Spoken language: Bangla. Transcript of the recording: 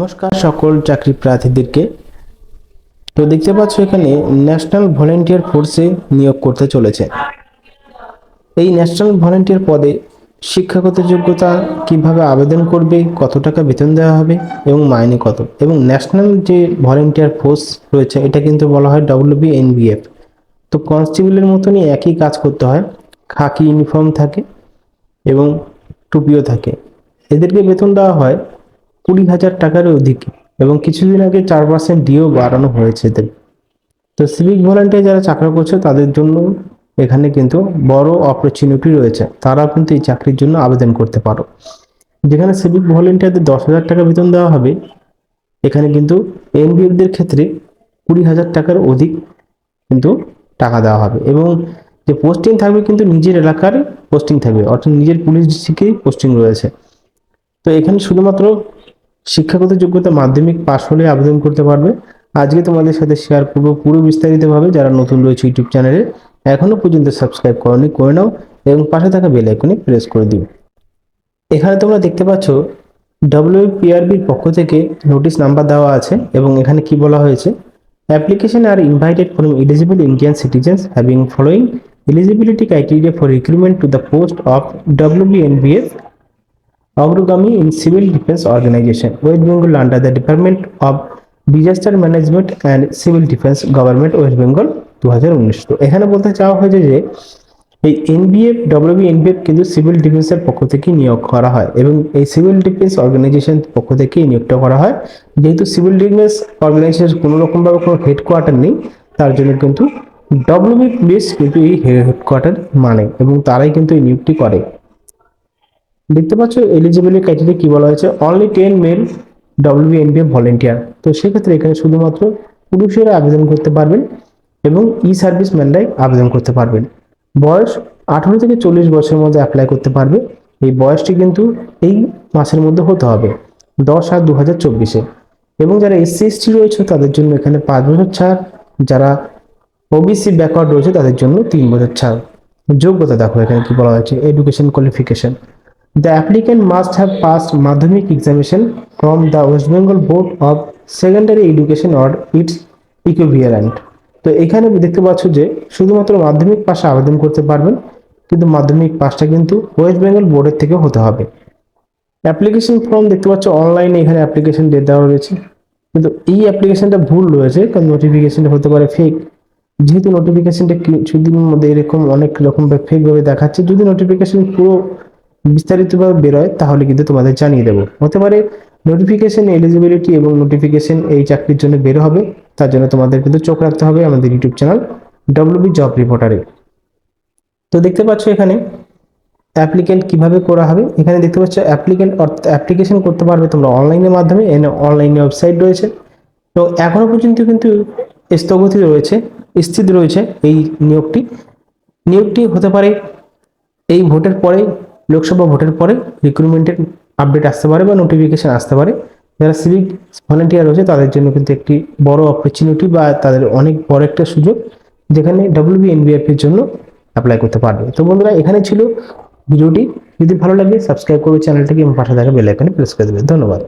নমস্কার, সকল চাকরি প্রার্থীদেরকে। তো দেখতে পাচ্ছ এখানে ন্যাশনাল ভলেন্টিয়ার ফোর্সে নিয়োগ করতে চলেছে। এই ন্যাশনাল ভলেন্টিয়ার পদে শিক্ষাগত যোগ্যতা কীভাবে আবেদন করবে, কত টাকা বেতন দেওয়া হবে এবং মাইনে কত? এবং ন্যাশনাল যে ভলেন্টিয়ার ফোর্স রয়েছে, এটা কিন্তু বলা হয় ডব্লিউবি এনবিএফ তো কনস্টেবলের মতনই একই কাজ করতে হয়, খাকি ইউনিফর্ম থাকে এবং টুপিও থাকে। এদেরকে বেতন দেওয়া হয় কুড়ি হাজার টাকার অধিক এবং কিছুদিন আগে চার পার্সেন্ট ডিও বাড়ানো হয়েছে এদের। তো সিভিক ভলান্টিয়ার যারা চাকরি করছে, তাদের জন্য এখানে কিন্তু বড় অপরচুনিটি রয়েছে। তারাও কিন্তু এই চাকরির জন্য আবেদন করতে পারো। যেখানে সিভিক ভলেন্টিয়ারদের দশ হাজার টাকা বেতন দেওয়া হবে, এখানে কিন্তু এনবিএফদের ক্ষেত্রে কুড়ি হাজার টাকার অধিক কিন্তু টাকা দেওয়া হবে এবং যে পোস্টিং থাকবে কিন্তু নিজের এলাকার পোস্টিং থাকবে। অর্থাৎ নিজের পুলিশ ডিস্ট্রিক্টেই পোস্টিং রয়েছে। তো এখানে শুধুমাত্র শিক্ষাগত যোগ্যতা মাধ্যমিক পাশ হলে আবেদন করতে পারবে। আজকে তোমাদের সাথে শেয়ার করব পুরো বিস্তারিতভাবে, যারা নতুন রয়েছে ইউটিউব চ্যানেলে এখনও পর্যন্ত সাবস্ক্রাইব করনি, করে নাও এবং পাশে থাকা বেল আইকনে প্রেস করে দিও। এখানে তোমরা দেখতে পাচ্ছ ডব্লিউপিআরবির পক্ষ থেকে নোটিশ নাম্বার দেওয়া আছে এবং এখানে কি বলা হয়েছে? Application are invited from eligible Indian citizens having following eligibility criteria for recruitment to the post of WBNBF অগ্রগামী in civil defence organisation West Bengal under the department of disaster management and civil defence government West Bengal দু হাজার উনিশ তো এখানে বলতে চাওয়া হয়েছে যে, এই এনবিএফ ডব্লিউবি এনবিএফ কিন্তু সিভিল ডিফেন্সের পক্ষ থেকে নিয়োগ করা হয় এবং এই সিভিল ডিফেন্স অর্গানাইজেশন পক্ষ থেকে এই নিয়োগটা করা হয়। যেহেতু সিভিল ডিফেন্স অর্গানাইজেশন কোনো রকমভাবে কোনো হেডকোয়ার্টার নেই, তার জন্য কিন্তু ডব্লিউবি পুলিশ কিন্তু এই হেডকোয়ার্টার মানে এবং তারাই কিন্তু এই নিয়োগটি করে। দেখতে পাচ্ছ এলিজিবিলিটি ক্রাইটেরিয়া কি বলা হয়েছে? Only ten male WB NBF volunteer তো সেক্ষেত্রে এখানে শুধুমাত্র পুরুষেরা আবেদন করতে পারবেন এবং ই সার্ভিস ম্যানরাই আবেদন করতে পারবেন। বয়স আঠারো থেকে চল্লিশ বছরের মধ্যে অ্যাপ্লাই করতে পারবে। এই বয়সটি কিন্তু এই মাসের মধ্যে হতে হবে, দশ আর দু হাজার চব্বিশে। এবং যারা এসসি এসটি রয়েছে, তাদের জন্য এখানে পাঁচ বছর ছাড়। যারা ওবিসি ব্যাকওয়ার্ড রয়েছে, তাদের জন্য তিন বছর ছাড়। যোগ্যতা দেখো এখানে কি বলা হয়েছে education qualification The applicant must have passed Madhyamik examination from the West Bengal Board of Secondary Education or its equivalent. তো এখানে দেখতে পাচ্ছ যে শুধুমাত্র মাধ্যমিক পাশে আবেদন করতে পারবেন, কিন্তু মাধ্যমিক পাসটা কিন্তু ওয়েস্ট বেঙ্গল বোর্ডের থেকে হতে হবে। অ্যাপ্লিকেশন ফর্ম দেখতে পাচ্ছ অনলাইনে এখানে অ্যাপ্লিকেশন ডেট দেওয়া রয়েছে। কিন্তু এই অ্যাপ্লিকেশনটা ভুল রয়েছে, কারণ নোটিফিকেশনটা হতে পারে ফেক যেহেতু নোটিফিকেশনটা কিছুদিনের মধ্যে এরকম অনেক রকম ফেক ভাবে দেখাচ্ছে, যদি নোটিফিকেশন পুরো বিস্তারিতভাবে বেরোয় তাহলে কিন্তু তোমাদের জানিয়ে দেবো। হতে পারে নোটিফিকেশন এলিজিবিলিটি এবং নোটিফিকেশন এই চাকরির জন্য বের হবে, তার জন্য তোমাদের কিন্তু চোখ রাখতে হবে আমাদের ইউটিউব চ্যানেল ডব্লিউবি জব রিপোর্টারে তো দেখতে পাচ্ছ এখানে অ্যাপ্লিকেন্ট কীভাবে করা হবে। এখানে দেখতে পাচ্ছ অ্যাপ্লিকেন্ট অ্যাপ্লিকেশন করতে পারবে তোমরা অনলাইনের মাধ্যমে, এখানে অনলাইনে ওয়েবসাইট রয়েছে। তো এখনও পর্যন্ত কিন্তু স্থগতি রয়েছে স্থিত রয়েছে এই নিয়োগটি। নিয়োগটি হতে পারে এই ভোটের পরে লোকসভা ভোটের পরে রিক্রুটমেন্টের আপডেট আসতে পারে বা নোটিফিকেশান আসতে পারে। যারা সিভিক ভলেন্টিয়ার রয়েছে, তাদের জন্য কিন্তু একটি বড় অপরচুনিটি বা তাদের অনেক বড় একটা সুযোগ যেখানে ডাব্লিউবি এনবিএফের জন্য অ্যাপ্লাই করতে পারবে। তো বন্ধুরা, এখানে ছিল ভিডিওটি। যদি ভালো লাগে সাবস্ক্রাইব করবে চ্যানেলটিকে এবং পাশে থাকা বেল প্রেস করে দেবে। ধন্যবাদ।